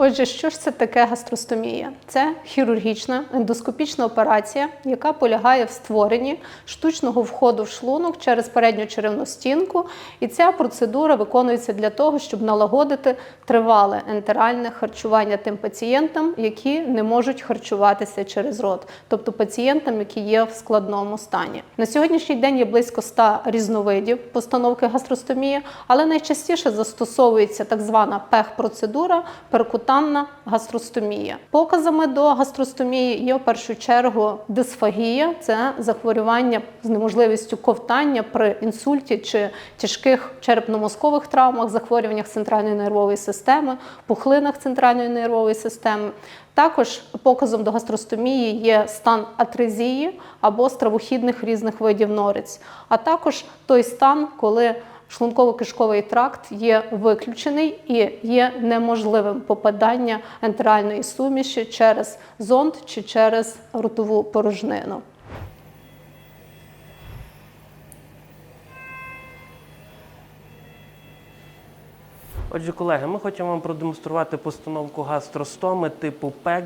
Отже, що ж це таке гастростомія? Це хірургічна ендоскопічна операція, яка полягає в створенні штучного входу в шлунок через передню черевну стінку. І ця процедура виконується для того, щоб налагодити тривале ентеральне харчування тим пацієнтам, які не можуть харчуватися через рот, тобто пацієнтам, які є в складному стані. На сьогоднішній день є близько 100 різновидів постановки гастростомії, але найчастіше застосовується так звана ПЕХ-процедура перкутанна гастростомія. Показами до гастростомії є в першу чергу дисфагія, це захворювання з неможливістю ковтання при інсульті чи тяжких черепно-мозкових травмах, захворюваннях центральної нервової системи, пухлинах центральної нервової системи. Також показом до гастростомії є стан атрезії або стравохідних різних видів норець, а також той стан, коли шлунково-кишковий тракт є виключений і є неможливим попадання ентеральної суміші через зонд чи через ротову порожнину. Отже, колеги, ми хочемо вам продемонструвати постановку гастростоми типу ПЕГ.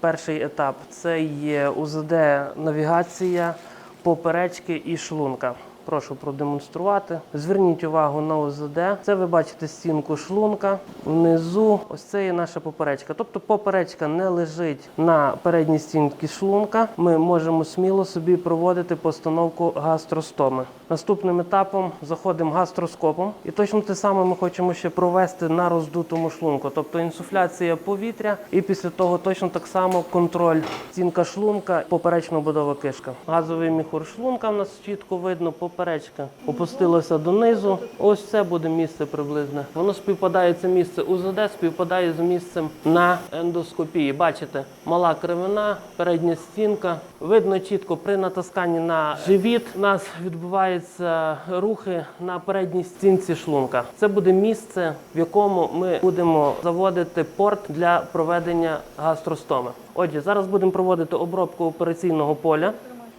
Перший етап це є УЗД навігація, поперечки і шлунка. Прошу продемонструвати. Зверніть увагу на УЗД. Це ви бачите стінку шлунка. Внизу ось це є наша поперечка. Тобто поперечка не лежить на передній стінці шлунка. Ми можемо сміло собі проводити постановку гастростоми. Наступним етапом заходимо гастроскопом. І точно те саме ми хочемо ще провести на роздутому шлунку, тобто інсуфляція повітря, і після того точно так само контроль стінка шлунка, поперечна будова кишка. Газовий міхур шлунка в нас чітко видно, поперечка опустилася донизу. Ось це буде місце приблизне. Воно співпадає це місце УЗД, співпадає з місцем на ендоскопії. Бачите, мала кривина, передня стінка. Видно чітко при натисканні на живіт у нас відбуваються рухи на передній стінці шлунка. Це буде місце, в якому ми будемо заводити порт для проведення гастростоми. Отже, зараз будемо проводити обробку операційного поля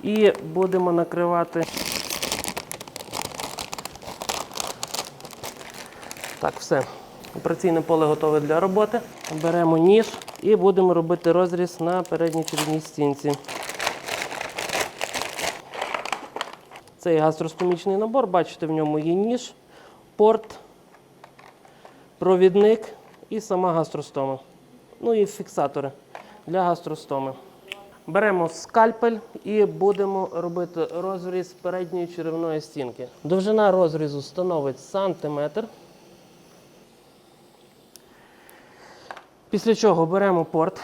і будемо накривати. Так, все. Операційне поле готове для роботи. Беремо ніж і будемо робити розріз на передній чередній стінці. Цей гастростомічний набор, бачите, в ньому є ніж, порт, провідник і сама гастростома. Ну і фіксатори для гастростоми. Беремо скальпель і будемо робити розріз передньої черевної стінки. Довжина розрізу становить сантиметр. Після чого беремо порт.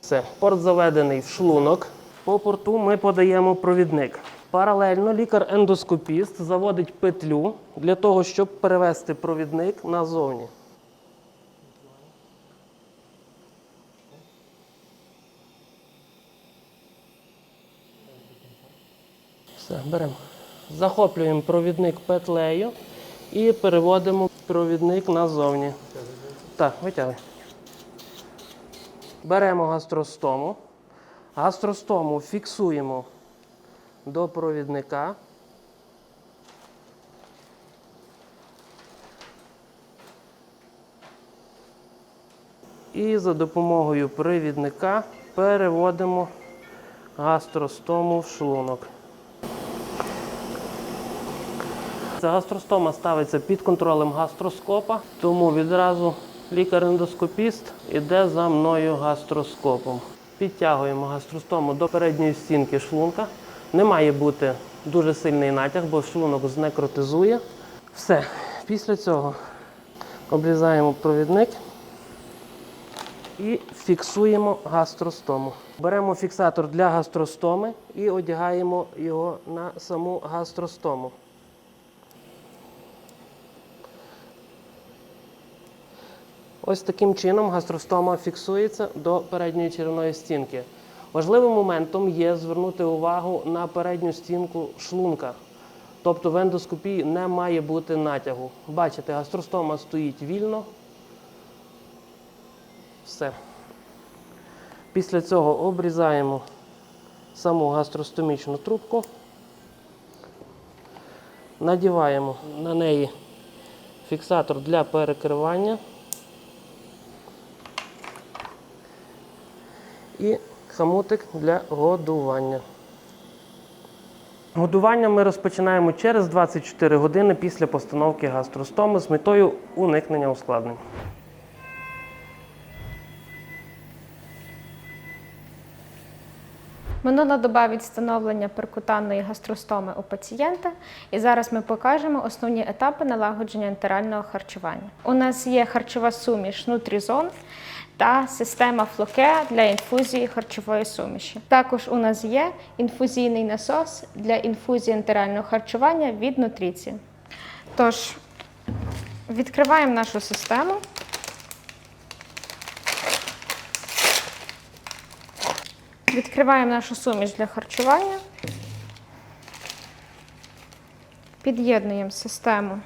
Все, порт заведений в шлунок. По порту ми подаємо провідник. Паралельно лікар-ендоскопіст заводить петлю для того, щоб перевести провідник назовні. Все, беремо. Захоплюємо провідник петлею і переводимо провідник назовні. Так, витягуй. Беремо гастростому. Гастростому фіксуємо до провідника. І за допомогою привідника переводимо гастростому в шлунок. Ця гастростома ставиться під контролем гастроскопа, тому відразу лікар-ендоскопіст іде за мною гастроскопом. Підтягуємо гастростому до передньої стінки шлунка. Не має бути дуже сильний натяг, бо шлунок знекротизує. Все. Після цього обрізаємо провідник і фіксуємо гастростому. Беремо фіксатор для гастростоми і одягаємо його на саму гастростому. Ось таким чином гастростома фіксується до передньої черевної стінки. Важливим моментом є звернути увагу на передню стінку шлунка. Тобто в ендоскопії не має бути натягу. Бачите, гастростома стоїть вільно. Все. Після цього обрізаємо саму гастростомічну трубку. Надіваємо на неї фіксатор для перекривання і хамутик для годування. Годування ми розпочинаємо через 24 години після постановки гастростоми з метою уникнення ускладнень. Минула доба від встановлення перкутанної гастростоми у пацієнта, і зараз ми покажемо основні етапи налагодження ентерального харчування. У нас є харчова суміш Нутрізон та система флоке для інфузії харчової суміші. Також у нас є інфузійний насос для інфузії ентерального харчування від Нутріції. Тож, відкриваємо нашу систему. Відкриваємо нашу суміш для харчування. Під'єднуємо систему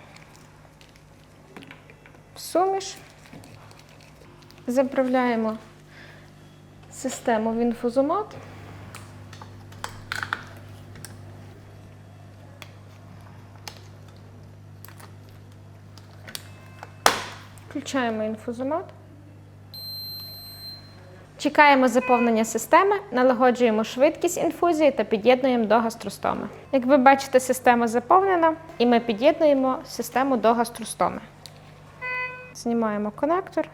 в суміш. Заправляємо систему в інфузомат. Включаємо інфузомат. Чекаємо заповнення системи, налагоджуємо швидкість інфузії та під'єднуємо до гастростоми. Як ви бачите, система заповнена, і ми під'єднуємо систему до гастростоми. Знімаємо конектор.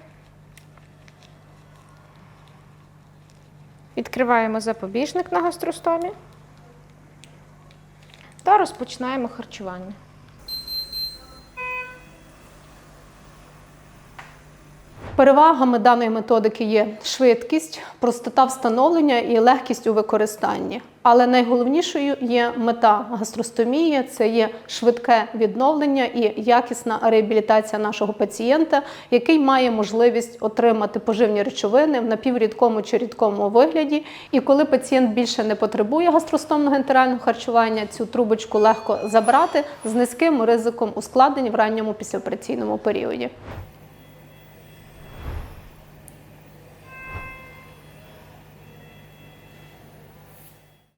Відкриваємо запобіжник на гастростомі та розпочинаємо харчування. Перевагами даної методики є швидкість, простота встановлення і легкість у використанні. Але найголовнішою є мета гастростомії це є швидке відновлення і якісна реабілітація нашого пацієнта, який має можливість отримати поживні речовини в напіврідкому чи рідкому вигляді. І коли пацієнт більше не потребує гастростомного ентерального харчування, цю трубочку легко забрати з низьким ризиком ускладнень в ранньому післяопераційному періоді.